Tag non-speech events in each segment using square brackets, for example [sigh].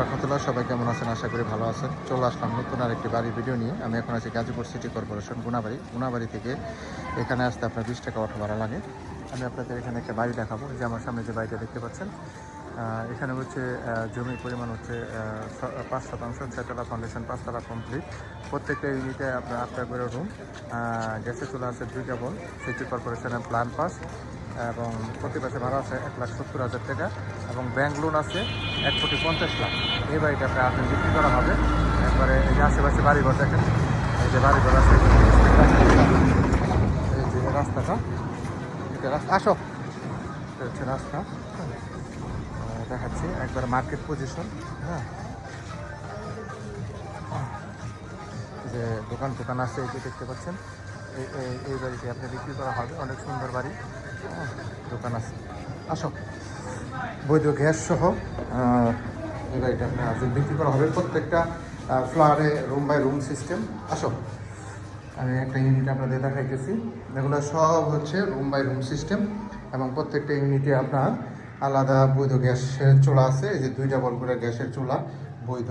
রহমতুল্লাহ, সবাই কেমন আছেন? আশা করি ভালো আছেন। চলে আসলাম নতুন আর একটি বাড়ির ভিডিও নিয়ে। আমি এখন আছি গাজীপুর সিটি কর্পোরেশন গুনাবাড়ি। গুনাবাড়ি থেকে এখানে আসতে আপনার বিশ টাকা অটো ভাড়া লাগে। আমি আপনাদের এখানে একটা বাড়ি দেখাবো। যে আমার সামনে যে বাড়িটা দেখতে পাচ্ছেন এখানে হচ্ছে জমির পরিমাণ হচ্ছে পাঁচ শতাংশ, ছয়তলা ফাউন্ডেশন পাঁচতলা কমপ্লিট প্রত্যেকটা ইউনিটে আপনার আটটা করে রুম গ্যাসে চলে আছে দুইটা বল। সিটি কর্পোরেশনের প্ল্যান পাস এবং প্রতি মাসে ভাড়া আছে এক লাখ সত্তর হাজার টাকা। এবং ব্যাংক লোন আছে এক কোটি পঞ্চাশ লাখ। এই বাড়িটা আপনার আপনি বিক্রি করা হবে। একবারে এই যে আশেপাশে বাড়িঘর দেখেন এই যে বাড়িঘর আছে এই যে রাস্তাটা রাস্তা আসো। হচ্ছে রাস্তা। দেখাচ্ছি একবার মার্কেট পজিশন হ্যাঁ। যে দোকান টোকান আছে এই যে দেখতে পাচ্ছেন। এই এই- এই বাড়িটি আপনি বিক্রি করা হবে অনেক সুন্দর বাড়ি। হ্যাঁ, দোকান আছে। আসো। বৈধ গ্যাস সহ বাড়িটা আপনার আজ বিক্রি করা হবে, প্রত্যেকটা ফ্লোয়ারে রুম বাই রুম সিস্টেম আসো। আমি একটা ইউনিট আপনাদের দেখাইতেছি। এগুলো সব হচ্ছে রুম বাই রুম সিস্টেম এবং প্রত্যেকটা ইউনিটে আপনার আলাদা বৈধ গ্যাসের চুলা আছে। এই যে দুইটা বল করে গ্যাসের চুলা বৈধ।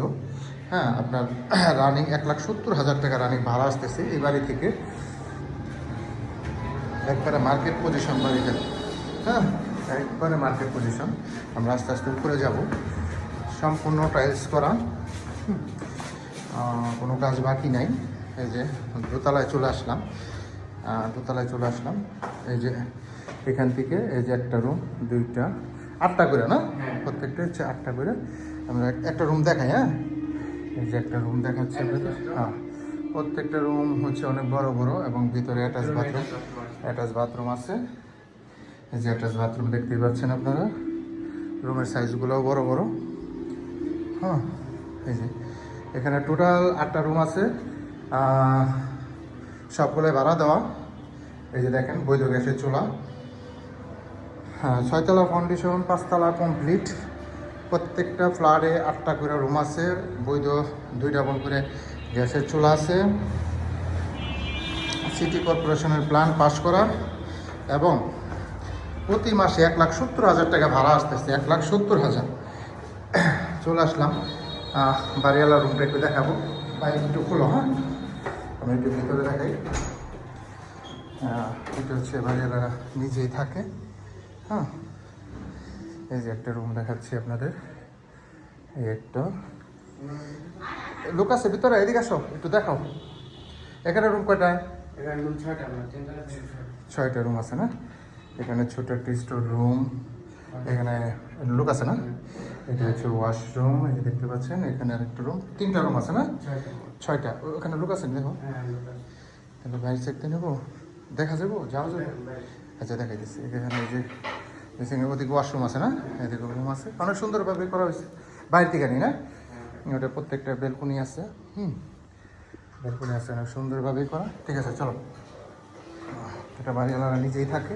হ্যাঁ আপনার [clears throat] রানিং এক লাখ সত্তর হাজার টাকা রানিং ভাড়া আসতেছে এই বাড়ি থেকে। একবারে মার্কেট পজিশন বাড়িটা। হ্যাঁ একবারে মার্কেট পজিশন আমরা আস্তে আস্তে উপরে যাব। সম্পূর্ণ টাইলস করা। কোনো কাজ বাকি নাই। এই যে দোতলায় চলে আসলাম। দোতলায় চলে আসলাম। এই যে এখান থেকে এই যে একটা রুম দুইটা আটটা করে না? প্রত্যেকটা হচ্ছে আটটা করে। আমরা একটা রুম দেখাই হ্যাঁ? এই যে একটা রুম দেখাচ্ছি আপনাদের। হ্যাঁ। প্রত্যেকটা রুম হচ্ছে অনেক বড় বড় এবং ভিতরে অ্যাটাচ বাথরুম অ্যাটাচ বাথরুম আছে। এই যে অ্যাটাচ বাথরুম দেখতেই পাচ্ছেন আপনারা। রুমের সাইজগুলোও বড় বড়। হ্যাঁ এই যে। এখানে টোটাল আটটা রুম আছে। সবগুলোই ভাড়া দেওয়া। এই যে দেখেন, বৈধ গ্যাসের চুলা। হ্যাঁ ছয়তলা ফাউন্ডেশন পাঁচতলা কমপ্লিট প্রত্যেকটা ফ্ল্যাটে আটটা করে রুম আছে। বৈধ দুই ডাবল করে গ্যাসের চুলা আছে। সিটি কর্পোরেশনের প্ল্যান পাস করা। এবং প্রতি মাসে এক লাখ সত্তর হাজার টাকা ভাড়া আসতেছে। এক লাখ সত্তর হাজার। চলে আসলাম। বাড়িওয়ালা রুমটা একটু দেখাবো। বাইরে একটু খোলো হ্যাঁ? আমি একটু ভিতরে দেখাই। এটা হচ্ছে বাড়িওয়ালারা নিজেই থাকে হ্যাঁ? এই যে একটা রুম দেখাচ্ছি আপনাদের। এই একটা। লোক আছে ভিতরে এদিকে আসো একটু দেখাও। এখানে রুম কয়টা। ছয়টা রুম আছে না? এখানে ছোট একটা স্টোর রুম এখানে লোক আছে না? এটা হচ্ছে ওয়াশরুম এই দেখতে পাচ্ছেন, এখানে আরেকটা রুম তিনটা রুম আছে না? ছয়টা। ওখানে লোক আছে দেখো। তাহলে বাইরে চেকতে নেব? দেখা যাব? যাওয়া যাবে? আচ্ছা দেখাই দিচ্ছি। এখানে এই যে ওদিকে ওয়াশরুম আছে না? এদিকে রুম আছে। অনেক সুন্দরভাবে করা হয়েছে। বাইরে থেকে না? ওটা প্রত্যেকটা বেলকুনি আছে। হুম। বেলকুনি আছে, অনেক সুন্দরভাবেই করা। ঠিক আছে, চলো। এটা বাড়িওয়ালারা নিজেই থাকে।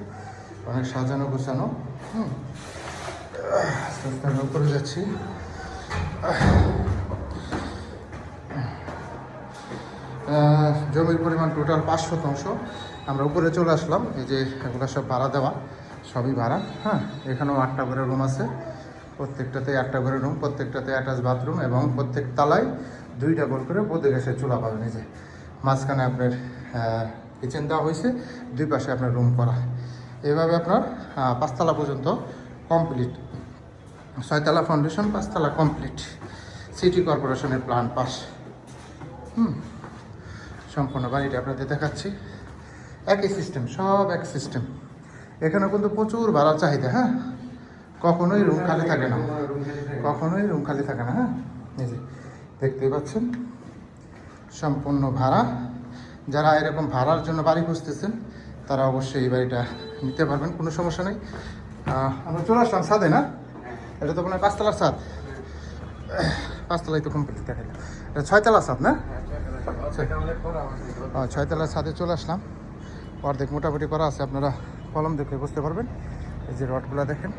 অনেক সাজানো গোছানো হুম। উপরে যাচ্ছি। জমির পরিমাণ টোটাল পাঁচ শতাংশ। আমরা উপরে চলে আসলাম। এই যে এগুলো সব ভাড়া দেওয়া, সবই ভাড়া হ্যাঁ? এখানেও আটটা করে রুম আছে। প্রত্যেকটাতে আটটা করে রুম প্রত্যেকটাতে অ্যাটাচ বাথরুম এবং প্রত্যেক তালায় দুইটা গোল করে বোধে গ্যাসের চুলা পাবেন। এই যে মাঝখানে আপনার কিচেন দেওয়া হয়েছে, দুই পাশে আপনার রুম করা। এভাবে আপনার পাঁচতলা পর্যন্ত কমপ্লিট ছয়তলা ফাউন্ডেশন পাঁচতলা কমপ্লিট সিটি কর্পোরেশনের প্ল্যান পাস হুম, সম্পূর্ণ বাড়িটা আপনাদের দেখাচ্ছি। একই সিস্টেম সব এক সিস্টেম এখানে কিন্তু প্রচুর ভাড়ার চাহিদা হ্যাঁ? কখনোই রুম খালি থাকে না। কোনো রুম খালি থাকে না। কখনোই রুম খালি থাকে না হ্যাঁ? এই যে, দেখতেই পাচ্ছেন? সম্পূর্ণ ভাড়া। যারা এরকম ভাড়ার জন্য বাড়ি খুঁজতেছেন, তারা অবশ্যই এই বাড়িটা নিতে পারবেন, কোনো সমস্যা নেই। আমরা চলে আসলাম সাদে না? এটা তো আপনার পাঁচতলার ছাদ। পাঁচতলায় তো কমপ্লিট দেখাইলাম। এটা ছয়তলা ছাদ না? ছয়তলার ছাদে চলে আসলাম। অর্ধেক মোটামুটি করা আছে আপনারা কলম দেখে বুঝতে পারবেন। এই যে রডগুলা দেখেন।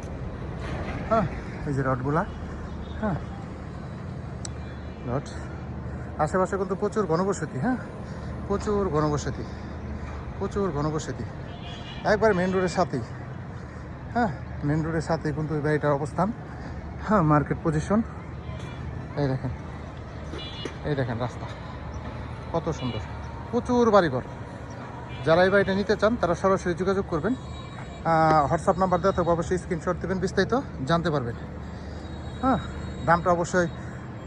হ্যাঁ এই যে রডগুলা। হ্যাঁ। রড। আশেপাশে কিন্তু প্রচুর ঘনবসতি হ্যাঁ? প্রচুর ঘনবসতি প্রচুর ঘনবসতি। একবার মেন রোডের সাথেই হ্যাঁ? মেন রোডের সাথেই কিন্তু এই বাড়িটার অবস্থান। হ্যাঁ মার্কেট পজিশন এই দেখেন এই দেখেন রাস্তা। কত সুন্দর। প্রচুর বাড়িঘর। যারা এই বাড়িটা নিতে চান, তারা সরাসরি যোগাযোগ করবেন। হোয়াটসঅ্যাপ নাম্বার দেওয়া থাকবে, অবশ্যই স্ক্রিনশট দেবেন, বিস্তারিত জানতে পারবেন। হ্যাঁ দামটা অবশ্যই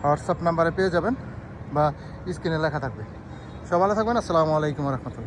হোয়াটসঅ্যাপ নাম্বারে পেয়ে যাবেন বা স্ক্রিনে লেখা থাকবে। সব ভালো থাকবেন, আসসালামু আলাইকুম রহমতুল্লাহ।